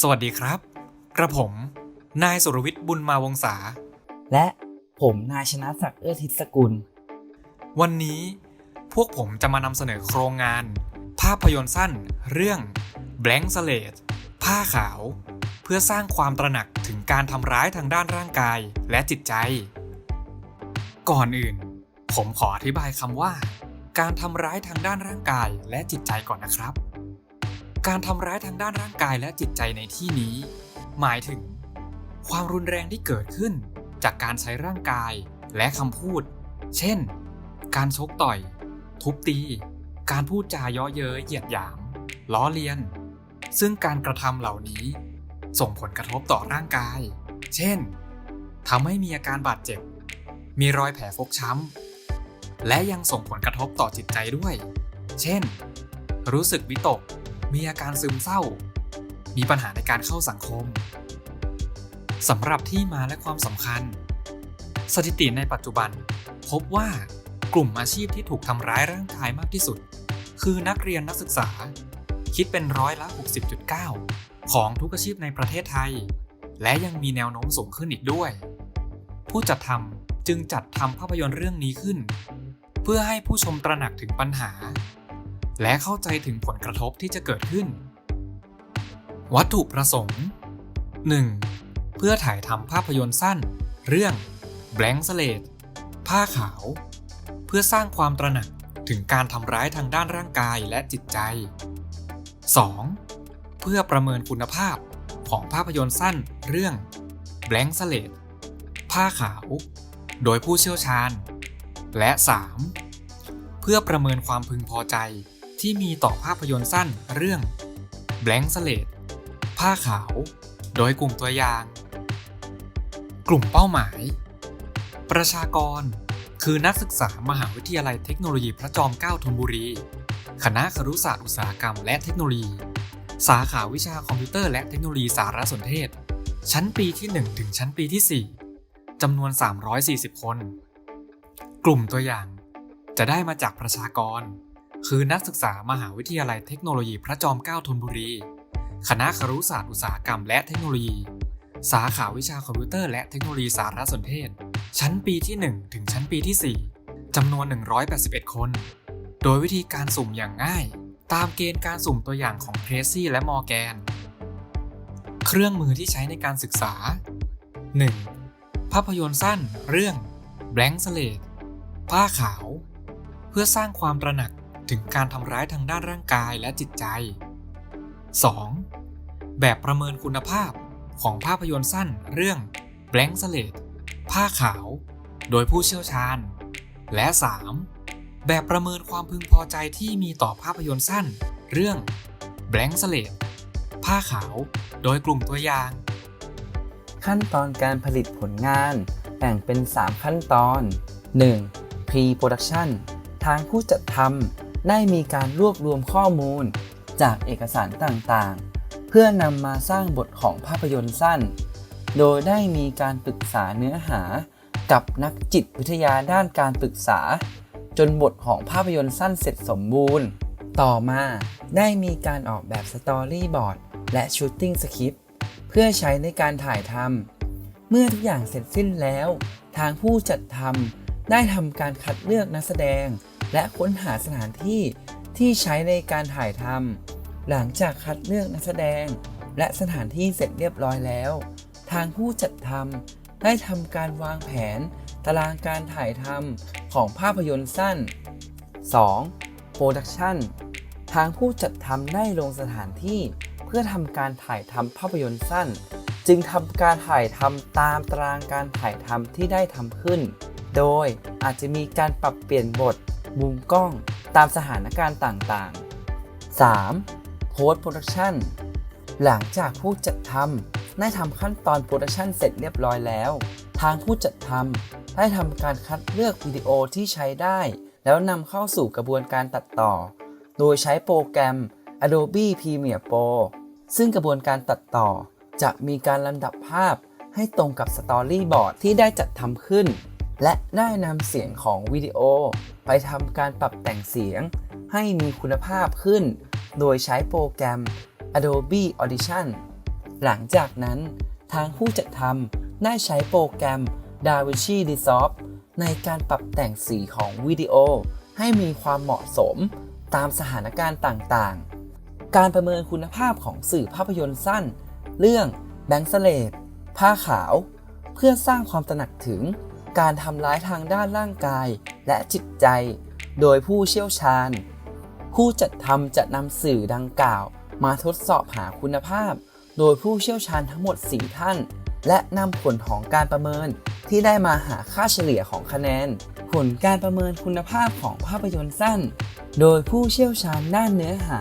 สวัสดีครับ กระผม นายสุรวิทย์บุญมาวงศา และผมนายชนะศักดิ์เอื้อทิศสกุล วันนี้พวกผมจะมานำเสนอโครงงาน ภาพยนตร์สั้น เรื่อง Blank Slate ผ้าขาว เพื่อสร้างความตระหนักถึงการทำร้ายทางด้านร่างกายและจิตใจ ก่อนอื่น ผมขออธิบายคำว่า การทำร้ายทางด้านร่างกายและจิตใจก่อนนะครับ การทำร้ายทางด้านร่างกายและจิตใจในที่นี้ หมายถึง ความรุนแรงที่เกิดขึ้น จากการใช้ร่างกายและคำพูด เช่น การชกต่อย ทุบตี การพูดจาเย้อเย้ยเหยียดหยาม ล้อเลียน ซึ่งการกระทำเหล่านี้ ส่งผลกระทบต่อร่างกาย เช่นทำให้มีอาการบาดเจ็บ มีรอยแผลฟกช้ำ และยังส่งผลกระทบต่อจิตใจด้วย เช่น รู้สึกวิตก มีอาการซึมเศร้า มีปัญหาในการเข้าสังคมสำหรับที่มาและความสำคัญ สถิติในปัจจุบัน พบว่ากลุ่มอาชีพที่ถูกทำร้ายร่างกายมากที่สุด คือนักเรียนนักศึกษา คิดเป็นร้อยละ 60.9 ของทุกอาชีพในประเทศไทย และยังมีแนวโน้มสูงขึ้นอีกด้วย ผู้จัดทำจึงจัดทำภาพยนตร์เรื่องนี้ขึ้น เพื่อให้ผู้ชมตระหนักถึงปัญหา และเข้าใจถึงผลกระทบที่จะเกิดขึ้น วัตถุประสงค์ 1. เพื่อถ่ายทำภาพยนตร์สั้น เรื่อง Blank Slate ผ้าขาว เพื่อสร้างความตระหนักถึงการทำร้ายทางด้านร่างกายและจิตใจ 2. เพื่อประเมินคุณภาพของภาพยนตร์สั้นเรื่อง Blank Slate ผ้าขาว โดยผู้เชี่ยวชาญ และ 3. เพื่อประเมินความพึงพอใจ ที่มีต่อภาพยนตร์สั้นเรื่อง Blank Slate ผ้าขาว โดยกลุ่มตัวอย่าง กลุ่มเป้าหมาย ประชากร คือนักศึกษามหาวิทยาลัยเทคโนโลยีพระจอมเกล้าธนบุรี คณะครุศาสตร์อุตสาหกรรมและเทคโนโลยี สาขาวิชาคอมพิวเตอร์และเทคโนโลยีสารสนเทศ ชั้นปีที่ 1 ถึงชั้นปีที่ 4 จำนวน 340 คน กลุ่มตัวอย่างจะได้มาจากประชากร คือนักศึกษามหาวิทยาลัยเทคโนโลยีพระจอมเกล้าธนบุรี คณะครุศาสตร์อุตสาหกรรมและเทคโนโลยี สาขาวิชาคอมพิวเตอร์และเทคโนโลยีสารสนเทศ ชั้นปีที่ 1 ถึงชั้นปีที่ 4 จำนวน 181 คน โดยวิธีการสุ่มอย่างง่าย ตามเกณฑ์การสุ่มตัวอย่างของเพรสซี่และมอร์แกน เครื่องมือที่ใช้ในการศึกษา 1. ภาพยนตร์สั้น เรื่อง Blank Slate ผ้าขาว เพื่อสร้างความตระหนัก ถึงการทำร้ายทางด้านร่างกายและจิตใจ 2. แบบประเมินคุณภาพของภาพยนตร์สั้นเรื่อง Blank Slate ผ้าขาว โดยผู้เชี่ยวชาญ และ 3. แบบประเมินความพึงพอใจที่มีต่อภาพยนตร์สั้น เรื่อง Blank Slate ผ้าขาว โดยกลุ่มตัวอย่าง ขั้นตอนการผลิตผลงานแบ่งเป็น 3 ขั้นตอน 1. Pre-production ทางผู้จัดทำ ได้มีการรวบรวมข้อมูลจากเอกสารต่างๆ เพื่อนำมาสร้างบทของภาพยนตร์สั้น โดยได้มีการปรึกษาเนื้อหากับนักจิตวิทยาด้านการปรึกษา จนบทของภาพยนตร์สั้นเสร็จสมบูรณ์ ต่อมาได้มีการออกแบบสตอรี่บอร์ดและชูตติ้งสคริปต์เพื่อใช้ในการถ่ายทำเมื่อทุกอย่างเสร็จสิ้นแล้ว ทางผู้จัดทำได้ทำการคัดเลือกนักแสดง และค้นหาสถานที่ที่ใช้ในการถ่ายทำหลังจากคัดเลือกนักแสดง และสถานที่เสร็จเรียบร้อยแล้ว ทางผู้จัดทำได้ทำการวางแผนตารางการถ่ายทำของภาพยนตร์สั้น 2. Production ทางผู้จัดทำได้ลงสถานที่เพื่อทำการถ่ายทำภาพยนตร์สั้น จึงทำการถ่ายทำตามตารางการถ่ายทำที่ได้ทำขึ้น โดยอาจจะมีการปรับเปลี่ยนบท มุมกล้องตามสถานการณ์ต่างๆ 3. Post Production หลังจากผู้จัดทำได้ทำขั้นตอนโปรดักชันเสร็จเรียบร้อยแล้ว ทางผู้จัดทำได้ทำการคัดเลือกวิดีโอที่ใช้ได้ แล้วนำเข้าสู่กระบวนการตัดต่อ โดยใช้โปรแกรม Adobe Premiere Pro ซึ่งกระบวนการตัดต่อจะมีการลำดับภาพให้ตรงกับสตอรี่บอร์ดที่ได้จัดทำขึ้น และได้นำเสียงของวิดีโอ ไปทำการปรับแต่งเสียง ให้มีคุณภาพขึ้น โดยใช้โปรแกรม Adobe Audition หลังจากนั้นทางผู้จัดทำได้ใช้โปรแกรม DaVinci Resolve ในการปรับแต่งสีของวิดีโอ ให้มีความเหมาะสมตามสถานการณ์ต่างๆ การประเมินคุณภาพของสื่อภาพยนตร์สั้น เรื่องแบงค์สเลดผ้าขาว เพื่อสร้างความตระหนักถึง การทำร้ายทางด้านร่างกายและจิตใจ โดยผู้เชี่ยวชาญ ผู้จัดทำจะนำสื่อดังกล่าว มาทดสอบหาคุณภาพ โดยผู้เชี่ยวชาญทั้งหมด 4 ท่าน และนำผลของการประเมินที่ได้มาหาค่าเฉลี่ยของคะแนน ผลการประเมินคุณภาพของภาพยนตร์สั้น โดยผู้เชี่ยวชาญด้านเนื้อหา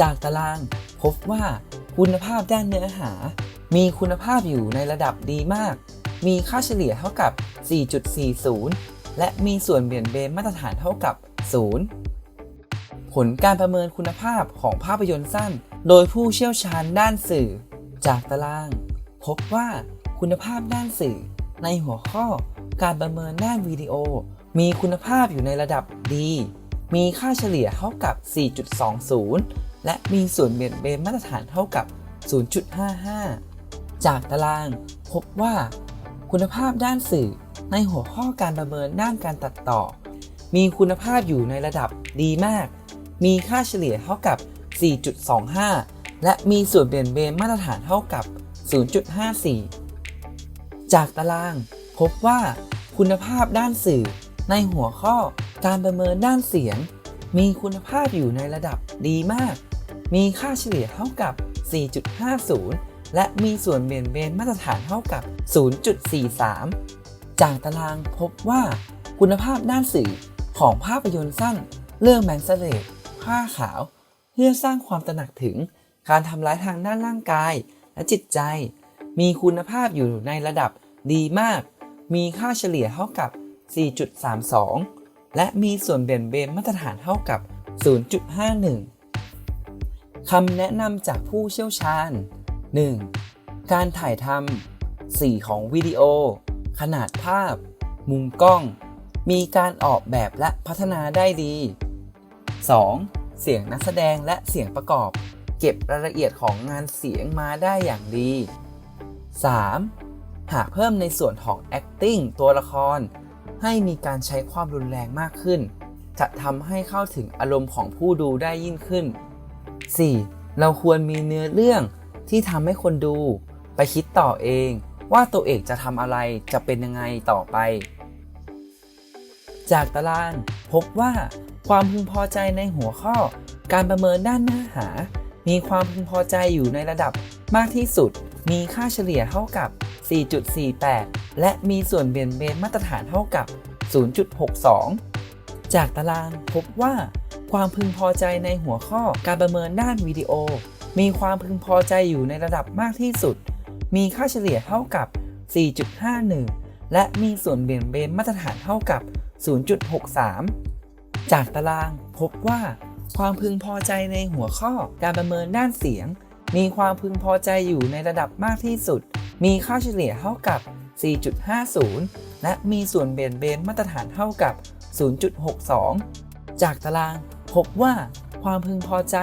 จากตารางพบว่าคุณภาพด้านเนื้อหา มีคุณภาพอยู่ในระดับดีมาก มีค่าเฉลี่ยเท่ากับ 4.40 และมีส่วนเบี่ยงเบนมาตรฐานเท่ากับ 0 ผลการประเมินคุณภาพของภาพยนตร์สั้น โดยผู้เชี่ยวชาญด้านสื่อ จากตาราง พบว่าคุณภาพด้านสื่อ ในหัวข้อการประเมินด้านวิดีโอ มีคุณภาพอยู่ในระดับดีมีค่าเฉลี่ยเท่ากับ 4.20 และมีส่วนเบี่ยงเบนมาตรฐานเท่ากับ 0.55 จากตาราง พบว่า คุณภาพด้านสื่อ ในหัวข้อการประเมินด้านการตัดต่อ มีคุณภาพอยู่ในระดับดีมาก มีค่าเฉลี่ยเท่ากับ 4.25 และมีส่วนเบี่ยงเบนมาตรฐานเท่ากับ 0.54 จากตาราง พบว่าคุณภาพด้านสื่อ ในหัวข้อการประเมินด้านเสียง มีคุณภาพอยู่ในระดับดีมาก มีค่าเฉลี่ยเท่ากับ 4.50 และมีส่วนเบี่ยงเบนมาตรฐานเท่ากับ 0.43 จากตารางพบว่าคุณภาพด้านสื่อของภาพยนตร์สั้นเรื่องแมงสเลดผ้าขาว เพื่อสร้างความตระหนักถึงการทำร้ายทางด้านร่างกายและจิตใจ มีคุณภาพอยู่ในระดับดีมาก มีค่าเฉลี่ยเท่ากับ 4.32 และมีส่วนเบี่ยงเบนมาตรฐานเท่ากับ 0.51 คำแนะนำจากผู้เชี่ยวชาญ 1. การถ่ายทำสีของวิดีโอ ขนาดภาพ มุมกล้อง มีการออกแบบและพัฒนาได้ดี 2. เสียงนักแสดงและเสียงประกอบ เก็บรายละเอียดของงานเสียงมาได้อย่างดี 3. หากเพิ่มในส่วนของ acting ตัวละคร ให้มีการใช้ความรุนแรงมากขึ้น จะทำให้เข้าถึงอารมณ์ของผู้ดูได้ยิ่งขึ้น 4. เราควรมีเนื้อเรื่อง ที่ทำให้คนดู ไปคิดต่อเองว่าตัวเอกจะทำอะไรจะเป็นยังไงต่อไป จากตารางพบว่าความพึงพอใจในหัวข้อ การประเมินด้านเนื้อหา มีความพึงพอใจอยู่ในระดับมากที่สุด มีค่าเฉลี่ยเท่ากับ 4.48 และมีส่วนเบี่ยงเบนมาตรฐานเท่ากับ 0.62 จากตารางพบว่า ความพึงพอใจในหัวข้อการประเมินด้านวิดีโอ มีความพึงพอใจอยู่ในระดับมากที่สุด มีค่าเฉลี่ยเท่ากับ 4.51 และมีส่วนเบี่ยงเบนมาตรฐานเท่ากับ 0.63 จากตารางพบว่า ความพึงพอใจในหัวข้อการประเมินด้านเสียง มีความพึงพอใจอยู่ในระดับมากที่สุด มีค่าเฉลี่ยเท่ากับ 4.50 และมีส่วนเบี่ยงเบนมาตรฐานเท่ากับ 0.62 จากตารางพบว่า ความพึงพอใจ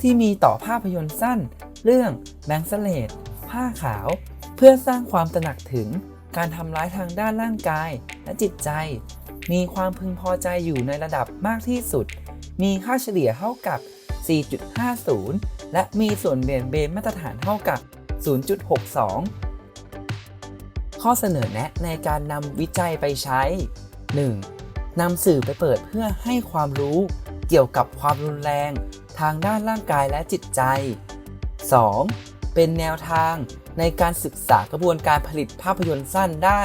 ที่มีต่อภาพยนตร์สั้น เรื่องแบงค์สเลดผ้าขาว เพื่อสร้างความตระหนักถึงการทำร้ายทางด้านร่างกายและจิตใจ มีความพึงพอใจอยู่ในระดับมากที่สุด มีค่าเฉลี่ยเท่ากับ 4.50 และมีส่วนเบี่ยงเบนมาตรฐานเท่ากับ 0.62 ข้อเสนอแนะในการนำวิจัยไปใช้ 1. นำสื่อไปเปิดเพื่อให้ความรู้ เกี่ยวกับความรุนแรง ทางด้านร่างกายและจิตใจ 2. เป็นแนวทางในการศึกษากระบวนการผลิตภาพยนตร์สั้นได้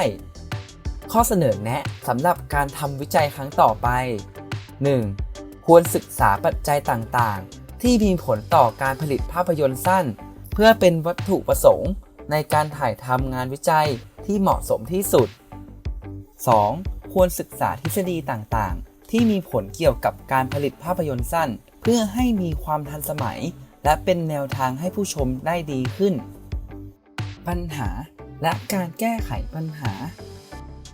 ข้อเสนอแนะสำหรับการทำวิจัยครั้งต่อไป 1. ควรศึกษาปัจจัยต่างๆ ที่มีผลต่อการผลิตภาพยนตร์สั้น เพื่อเป็นวัตถุประสงค์ ในการถ่ายทำงานวิจัยที่เหมาะสมที่สุด 2. ควรศึกษาทฤษฎีต่างๆ ที่มีผลเกี่ยวกับการผลิตภาพยนตร์สั้น เพื่อให้มีความทันสมัย และเป็นแนวทางให้ผู้ชมได้ดีขึ้น ปัญหาและการแก้ไขปัญหา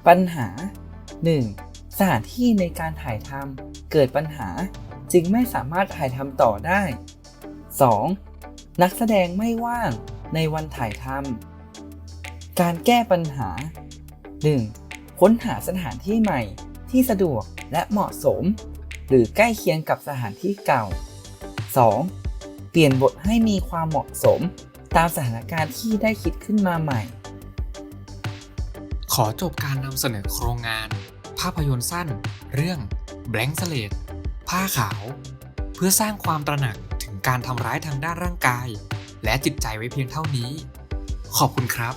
ปัญหา 1. สถานที่ในการถ่ายทำเกิดปัญหาจึงไม่สามารถถ่ายทำต่อได้ 2. นักแสดงไม่ว่างในวันถ่ายทำการแก้ปัญหา 1. ค้นหาสถานที่ใหม่ ที่สะดวกและเหมาะสม หรือใกล้เคียงกับสถานที่เก่า 2. เปลี่ยนบทให้มีความเหมาะสม ตามสถานการณ์ที่ได้คิดขึ้นมาใหม่ ขอจบการนำเสนอโครงงาน ภาพยนตร์สั้น เรื่อง Blank Slate ผ้าขาว เพื่อสร้างความตระหนักถึงการทำร้ายทางด้านร่างกาย และจิตใจไว้เพียงเท่านี้ ขอบคุณครับ